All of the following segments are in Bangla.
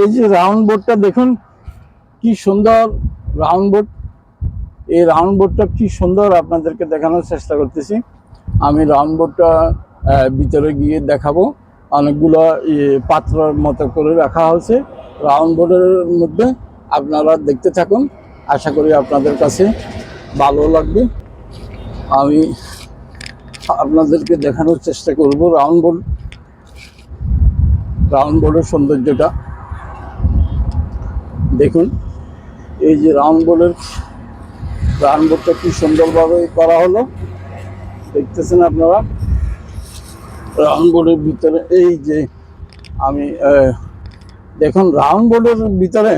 এই যে রাউন্ড বোর্ডটা দেখুন, কি সুন্দর রাউন্ড বোর্ড এই রাউন্ড বোর্ডটা কি সুন্দর আপনাদেরকে দেখানোর চেষ্টা করতেছি। আমি রাউন্ড বোর্ডটা ভিতরে গিয়ে দেখাবো। অনেকগুলো পাত্রর মতো করে রাখা হয়েছে। রাউন্ড বোর্ডের মধ্যে আপনারা দেখতে থাকুন। আশা করি আপনাদের কাছে ভালো লাগবে। আমি আপনাদেরকে দেখানোর চেষ্টা করব রাউন্ড বোর্ড রাউন্ড বোর্ডের সৌন্দর্যটা। দেখুন, এই যে রাউন্ড বোর্ডের রাউন্ড বোর্ডটা কি সুন্দরভাবে করা হলো, দেখতেছেন আপনারা? রাউন্ড বোর্ডের ভিতরে এই যে আমি দেখুন রাউন্ড বোর্ডের ভিতরে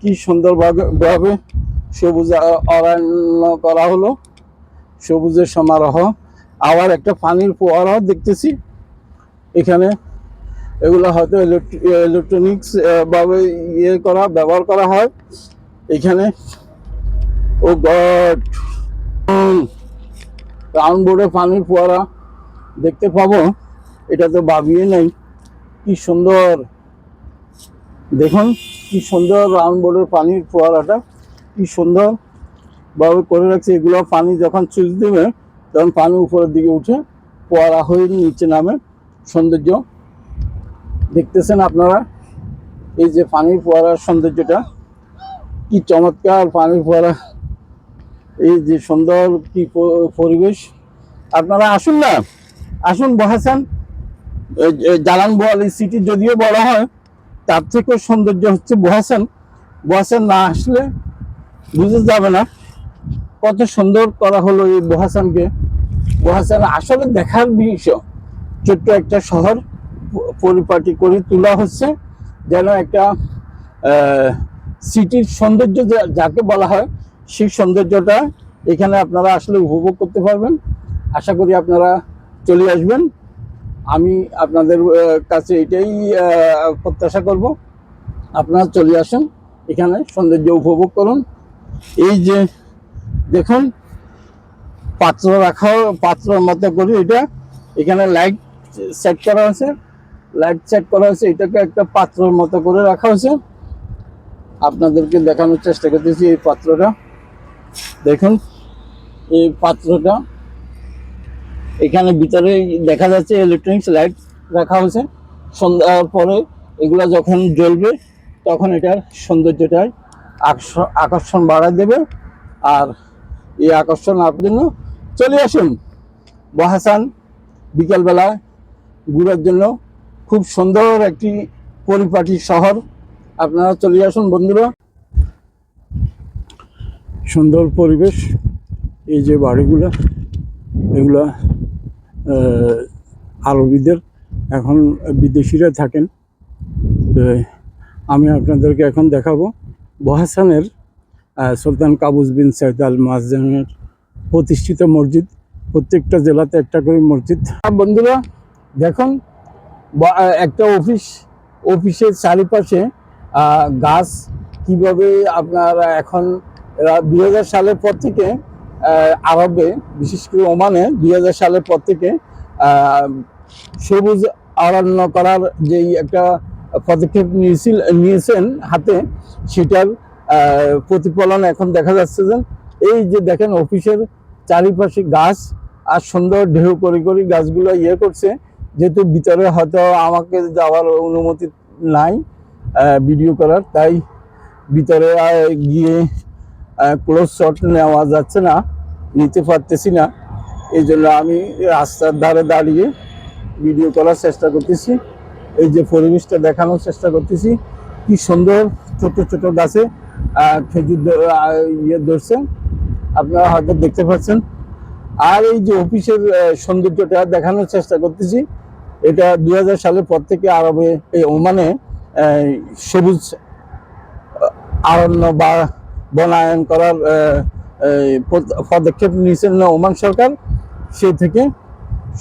কি সুন্দরভাবে ভাবে সবুজ অরণ্য করা হলো, সবুজের সমারোহ। আবার একটা পানির ফোয়ারাও দেখতেছি, এখানে এগুলো হয়তো ইলেকট্রনিক্স ভাবে ইয়ে করা, ব্যবহার করা হয়। এখানে, ও গড রাউন্ড বোর্ডে পানির ফোয়ারা দেখতে পাবো। এটা তো ভাবিয়ে নেই। কি সুন্দর। দেখুন, কি সুন্দর রাউন্ড বোর্ডের পানির ফোয়ারাটা। কি সুন্দর ভাবে করে রাখছে। এগুলো পানি যখন চুজ দেবে, তখন পানি উপরের দিকে উঠে ফোয়ারা হয়ে নিচে নামে। সৌন্দর্য। দেখতেছেন আপনারা? এই যে পানির ফোয়ারার সৌন্দর্যটা, কি চমৎকার পানির ফোয়ারা। এই যে সুন্দর কি পরিবেশ। আপনারা আসুন না। আসুন বহাসান। জালান বোয়ালি সিটি যদিও বলা হয়, তার থেকেও সৌন্দর্য হচ্ছে বহাসান। বহাসান না আসলে বুঝে যাবে না কত সুন্দর করা হলো এই বহাসানকে। বহাসান আসলে দেখার বিষয়। ছোট্ট একটা শহর। পরিপাটি করে তোলা হচ্ছে, যেন একটা সিটির সৌন্দর্য যাকে বলা হয়, সেই সৌন্দর্যটা এখানে আপনারা আসলে উপভোগ করতে পারবেন। আশা করি আপনারা চলে আসবেন। আমি আপনাদের কাছে এটাই প্রত্যাশা করব। আপনারা চলে আসুন, এখানে সৌন্দর্য উপভোগ করুন। এই যে, দেখুন, পাত্র রাখা পাত্রের মতো করে এটা, এখানে লাইট সেট করা আছে। লাইট সেট করা হয়েছে, এটাকে একটা পাত্রের মতো করে রাখা হয়েছে। আপনাদেরকে দেখানোর চেষ্টা করতেছি এই পাত্রটা। দেখুন, এই পাত্রটা এখানে ভিতরে দেখা যাচ্ছে ইলেকট্রনিক্স লাইট রাখা হয়েছে। সন্ধ্যার পরে এগুলা যখন জ্বলবে, তখন এটার সৌন্দর্যটাই আকর্ষণ বাড়ায় দেবে। আর এই আকর্ষণ আপনার জন্য চলে আসুন। বহাসান বিকালবেলা ঘুরার জন্য খুব সুন্দর একটি পরিপাটি শহর। আপনারা চলে আসুন বন্ধুরা। সুন্দর পরিবেশ, এই যে বাড়িগুলো, এগুলা আরবিদের, এখন বিদেশিরা থাকেন। আমি আপনাদেরকে এখন দেখাবো বহাসানের সুলতান কাবুস বিন সৈয়দ আল মাজদানের প্রতিষ্ঠিত মসজিদ। প্রত্যেকটা জেলাতে একটা করে মসজিদ। বন্ধুরা, দেখুন একটা অফিস, অফিসের চারিপাশে গাছ কীভাবে আপনার এখন দুই হাজার সালের পর থেকে আরবে, বিশেষ করে ওমানে দুই হাজার সালের পর থেকে সবুজ অরণ্য করার যেই একটা পদক্ষেপ নিয়েছিল, নিয়েছেন হাতে, সেটার প্রতিফলন এখন দেখা যাচ্ছে যে, এই যে দেখেন অফিসের চারিপাশে গাছ আর সুন্দর ঢেউ করে করে গাছগুলো ইয়ে করছে যেহেতু ভিতরে হয়তো আমাকে যাওয়ার অনুমতি নাই ভিডিও করার, তাই ভিতরে গিয়ে ক্লোজ শট নেওয়া যাচ্ছে না, নিতে পারতেছি না। এই জন্য আমি রাস্তার ধারে দাঁড়িয়ে ভিডিও করার চেষ্টা করতেছি, এই যে পরিবেশটা দেখানোর চেষ্টা করতেছি। কি সুন্দর ছোট ছোট গাছে খেজুর ইয়ে ধরছে, আপনারা হয়তো দেখতে পাচ্ছেন। আর এই যে অফিসের সৌন্দর্যটা দেখানোর চেষ্টা করতেছি এটা দুই সালের পর থেকে আরবে এই ওমানে সবুজ আরণ্য বা বনায়ন করার পদক্ষেপ নিয়েছেন ওমান সরকার। সে থেকে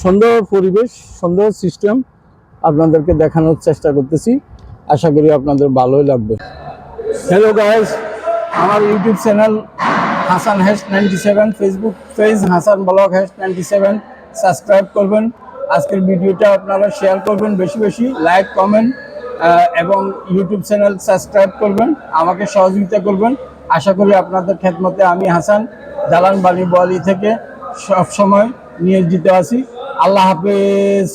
সুন্দর পরিবেশ, সুন্দর সিস্টেম আপনাদেরকে দেখানোর চেষ্টা করতেছি। আশা করি আপনাদের ভালোই লাগবে। হ্যালো গাইস আমার YouTube channel Hasan hash ninety seven Facebook page Hasan blog hash ninety seven subscribe করবেন। আজকের ভিডিওটা আপনারা শেয়ার করবেন বেশি বেশি লাইক কমেন্ট এবং ইউটিউব চ্যানেল সাবস্ক্রাইব করবেন, আমাকে সহযোগিতা করবেন। আশা করি আপনাদের খেদমতে আমি হাসান জালান বালি বোয়ালি থেকে সব সময় নিয়োজিত আছি। আল্লাহ হাফেজ।